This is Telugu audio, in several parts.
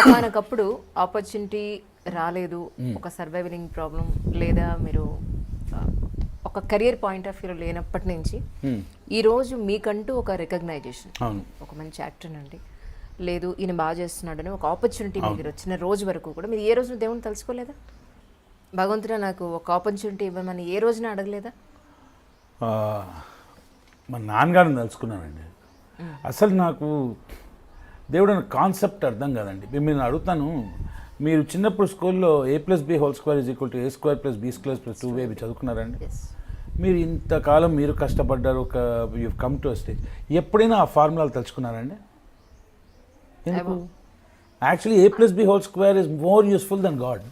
ఒకనకప్పుడు ఆపర్చునిటీ రాలేదు. ఒక సర్వైవలింగ్ ప్రాబ్లం లేదా మీరు ఒక కెరియర్ పాయింట్ ఆఫ్ వ్యూ లేనప్పటి నుంచి ఈ రోజు మీకంటూ ఒక రికగ్నైజేషన్ ఒక మంచి యాక్టర్ అండి. లేదు ఈయన బాగా చేస్తున్నాడని ఒక ఆపర్చునిటీ మీకు వచ్చిన రోజు వరకు కూడా మీరు ఏ రోజున దేవుని తలుచుకోలేదా? భగవంతుడా నాకు ఒక ఆపర్చునిటీ ఇవ్వమని ఏ రోజున అడగలేదా? మా నాన్నగారిని తలుచుకున్నానండి. అసలు నాకు దేవుడు అనే కాన్సెప్ట్ అర్థం కాదండి. నేను అడుగుతాను మీరు చిన్నప్పుడు స్కూల్లో A plus B whole square is equal to A square plus B square plus two వేవి చదువుకున్నారండి. మీరు ఇంతకాలం మీరు కష్టపడ్డారు ఒక యూ కమ్ టు స్టేజ్ ఎప్పుడైనా ఆ ఫార్ములాలు తలుచుకున్నారండి? ఎందుకు? Actually A plus B whole square is more useful than God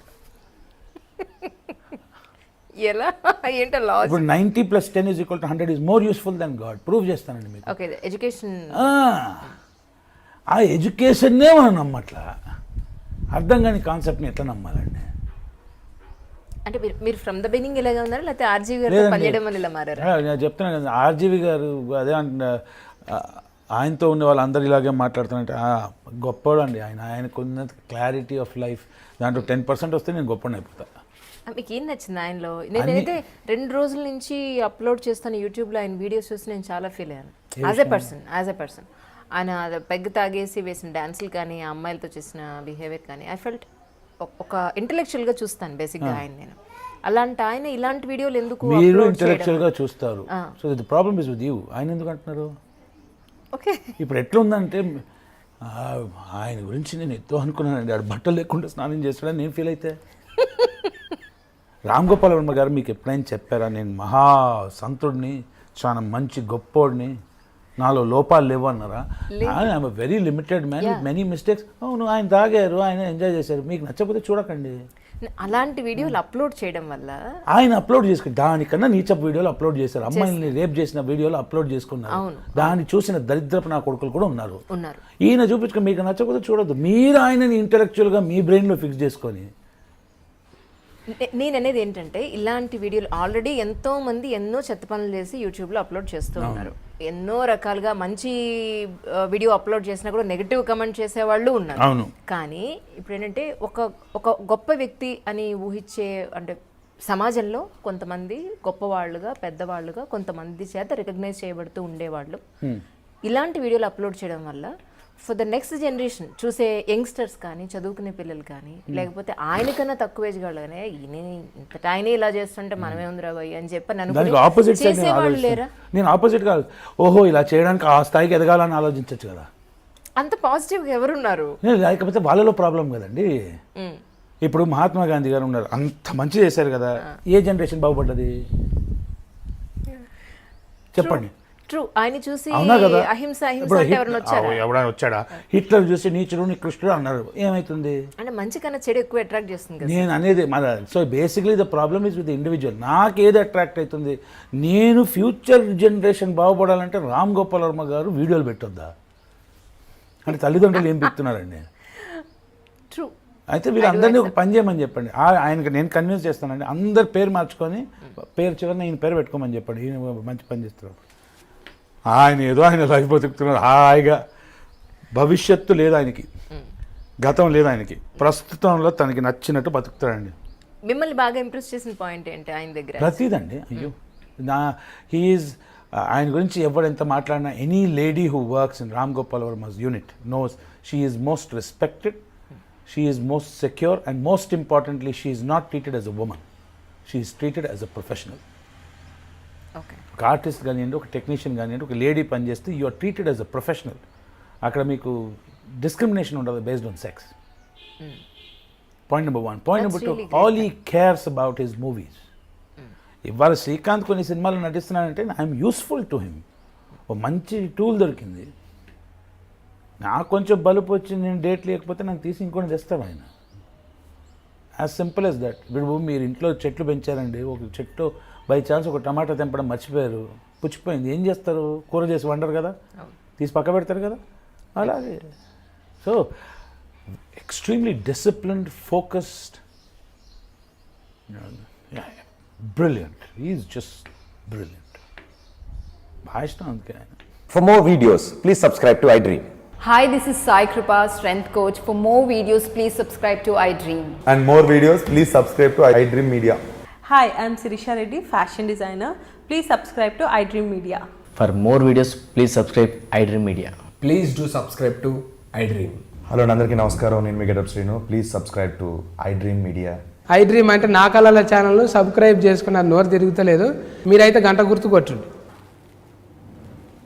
ఎలా? ఏంటో లాస్ ఇప్పుడు ninety plus ten is equal to hundred is more useful than God. Prove చేస్తానండి మీకు. Okay education. ఆ, ఆ ఎడ్యుకేషన్నే మనం నమ్మట్లా. అర్థం కాని కాన్సెప్ట్ని ఎట్లా నమ్మాలండి? అంటే మీరు మీరు ఫ్రమ్ ద బిగినింగ్ ఇలాగే ఉన్నారా? లేకపోతే ఆర్జీవి లేదండి. పనిచేయడం వల్ల ఇలా మారారా? నేను చెప్తున్నాను కదా ఆర్జీవి గారు అదే అంటున్నా ఆయనతో ఉండే వాళ్ళందరూ ఇలాగే మాట్లాడుతున్నారంటే ఆ, గొప్పోడు అండి ఆయన ఆయనకు ఉన్న క్లారిటీ ఆఫ్ లైఫ్ దాంట్లో టెన్ పర్సెంట్ వస్తే నేను గొప్పని అయిపోతా. ఆ, మీకు ఏం నచ్చింది ఆయనలో? నేనైతే రెండు రోజుల నుంచి అప్లోడ్ చేస్తాను యూట్యూబ్లో ఆయన వీడియోస్ చూసి నేను చాలా ఫీల్ అయ్యాను. As a person as a person ఆయన పెగ్ తాగేసి వేసిన డాన్సులు కానీ ఆ అమ్మాయిలతో చేసిన బిహేవియర్ కానీ ఐ ఫెల్ట్ ఒక ఇంటలెక్చువల్గా చూస్తాను బేసిక్గా ఆయన నేను. అలాంటి ఆయన ఇలాంటి వీడియోలు ఎందుకు మీరు? ఇంటలెక్చువల్గా చూస్తారు. So the problem is with you ఆయన ఎందుకు అంటున్నారు? ఓకే. ఇప్పుడు ఎట్లుందంటే ఆయన గురించి నేను ఎంతో అనుకున్నానండి ఆడు బట్టలు లేకుండా స్నానం చేస్తాడని నేను ఫీల్ అయితే. రామ్ గోపాల్ వర్మ గారు మీకు ఎప్పుడైనా చెప్పారా? నేను మహా సంతుడిని చాలా మంచి గొప్పోడిని నాలో లోపాలు లేవు అన్నారా? I'm very limited man with many mistakes అవును ఆయన తాగారు ఆయన ఎంజాయ్ చేశారు. మీకు నచ్చకపోతే చూడకండి. అలాంటి వీడియోలు అప్లోడ్ చేయడం వల్ల ఆయన అప్లోడ్ చేసుకుని దానికన్నా నీచప్ వీడియోలు అప్లోడ్ చేశారు. అమ్మాయిని రేప్ చేసిన వీడియోలు అప్లోడ్ చేసుకున్నారు. దాన్ని చూసిన దరిద్రపు నా కొడుకులు కూడా ఉన్నారు. ఉన్నారు. ఈయన చూపించుకొని మీకు నచ్చకపోతే చూడొద్దు. మీరు ఆయనని ఇంటలెక్చువల్గా మీ బ్రెయిన్లో ఫిక్స్ చేసుకొని. నేను అనేది ఏంటంటే ఇలాంటి వీడియోలు ఆల్రెడీ ఎంతో మంది ఎన్నో చెత్త పనులు చేసి యూట్యూబ్లో అప్లోడ్ చేస్తూ ఉన్నారు. ఎన్నో రకాలుగా మంచి వీడియో అప్లోడ్ చేసినా కూడా నెగిటివ్ కమెంట్ చేసే వాళ్ళు ఉన్నారు. అవును. కానీ ఇప్పుడు ఏంటంటే ఒక ఒక గొప్ప వ్యక్తి అని ఊహించే అంటే సమాజంలో కొంతమంది గొప్పవాళ్ళుగా పెద్దవాళ్ళుగా కొంతమంది చేత రికగ్నైజ్ చేయబడుతూ ఉండేవాళ్ళు. ఇలాంటి వీడియోలు అప్లోడ్ చేయడం వల్ల ఫర్ ద నెక్స్ట్ జనరేషన్ చూసే యంగ్స్టర్స్ కానీ చదువుకునే పిల్లలు కానీ లేకపోతే ఆయనకన్నా తక్కువ ఏజ్ వాళ్ళనే ఈయన ఇంతట ఆయనే ఇలా చేస్తుంటే మనమే ఉందిరా భయ్ అని చెప్పి నన్ను ఆపోజిట్ లేరా. నేను ఆపోజిట్ కాదు. ఓహో ఇలా చేయడానికి ఆ స్థాయికి ఎదగాలని ఆలోచించవచ్చు కదా. అంత పాజిటివ్గా ఎవరున్నారు? నేను లేకపోతే వాళ్ళలో ప్రాబ్లం కదండి. ఉమ్. ఇప్పుడు మహాత్మా గాంధీ గారు ఉన్నారు. అంత మంచి చేశారు కదా. ఏ జనరేషన్ బాగుపడ్డది? చెప్పండి. ట్రూ. ఆయన చూసి అహింస ఎవరైనా వచ్చాడా? హిట్లర్ చూసి నీచుడు నికృష్టుడు అన్నారు. ఏమవుతుంది అంటే మంచి కన్నా చెడు ఎక్కువ అట్రాక్ట్ చేస్తుంది నేను అనేది మన so basically the problem is with individual నాకు ఏది అట్రాక్ట్ అవుతుంది? నేను ఫ్యూచర్ జనరేషన్ బాగుపడాలంటే రామ్ గోపాల్ వర్మ గారు వీడియోలు పెట్టొద్దా? అంటే తల్లిదండ్రులు ఏం పెడుతున్నారండి ట్రూ అయితే వీళ్ళందరినీ ఒక పని చేయమని చెప్పండి. ఆయనకి నేను కన్విన్స్ చేస్తానండి. అందరి పేరు మార్చుకొని పేరు చివరిన ఈయన పేరు పెట్టుకోమని చెప్పండి. ఈయన మంచి పని చేస్తారు. ఆయన ఏదో ఆయన లైఫ్ బతుకుతున్నారు హాయిగా. భవిష్యత్తు లేదు ఆయనకి. గతం లేదు ఆయనకి. ప్రస్తుతంలో తనకి నచ్చినట్టు బతుకుతాడండి. మిమ్మల్ని బాగా ఇంప్రెస్ చేసిన పాయింట్ ఏంటి ఆయన దగ్గర? ప్రతిదండి. అయ్యో. నా హీఈస్ ఆయన గురించి ఎవరు ఎంత మాట్లాడినా any lady who works in Ram Gopal Varma's unit knows she is most respected she is most secure and most importantly she is not treated as a woman she is treated as a professional okay ఒక ఆర్టిస్ట్ కానివ్వండి ఒక టెక్నీషియన్ కానివ్వండి ఒక లేడీ పనిచేస్తే you are treated as a professional అక్కడ మీకు డిస్క్రిమినేషన్ ఉండదు based on sex point number one point number two all he cares about his movies ఇవాళ శ్రీకాంత్ కొన్ని సినిమాలు నటిస్తున్నానంటే ఐఎమ్ యూస్ఫుల్ టు హిమ్ ఓ మంచి టూల్ దొరికింది. నాకు కొంచెం బలుపు వచ్చి నేను డేట్ లేకపోతే నాకు తీసి ఇంకొని తెస్తాడు ఆయన? యాజ్ సింపుల్ యాజ్ దట్ ఇప్పుడు మీరు ఇంట్లో చెట్లు పెంచారండి ఒక చెట్టు బై ఛాన్స్ ఒక టమాటా తెంపడం మర్చిపోయారు. పుచ్చిపోయింది. ఏం చేస్తారు? కూర చేసి వండరు కదా? తీసి పక్క పెడతారు కదా? అలాగే. So extremely disciplined focused brilliant is just brilliant బాగా అందుకే ఆయన. For more videos please subscribe to iDream hi this is Sai Kripa strength coach for more videos please subscribe to iDream and more videos please subscribe to iDream media Hi, I'm Sirisha Reddy, fashion designer. Please subscribe to iDream Media. For more videos, please subscribe iDream Media. Please do subscribe to iDream. Hello అండి అందరికీ నమస్కారం నేను మీ getup Srinu please subscribe to iDream media iDream అంటే నా కళల ఛానల్ను సబ్స్క్రైబ్ చేసుకున్న నోరు తిరుగుతలేదు మీరైతే గంట గుర్తు కొట్టండి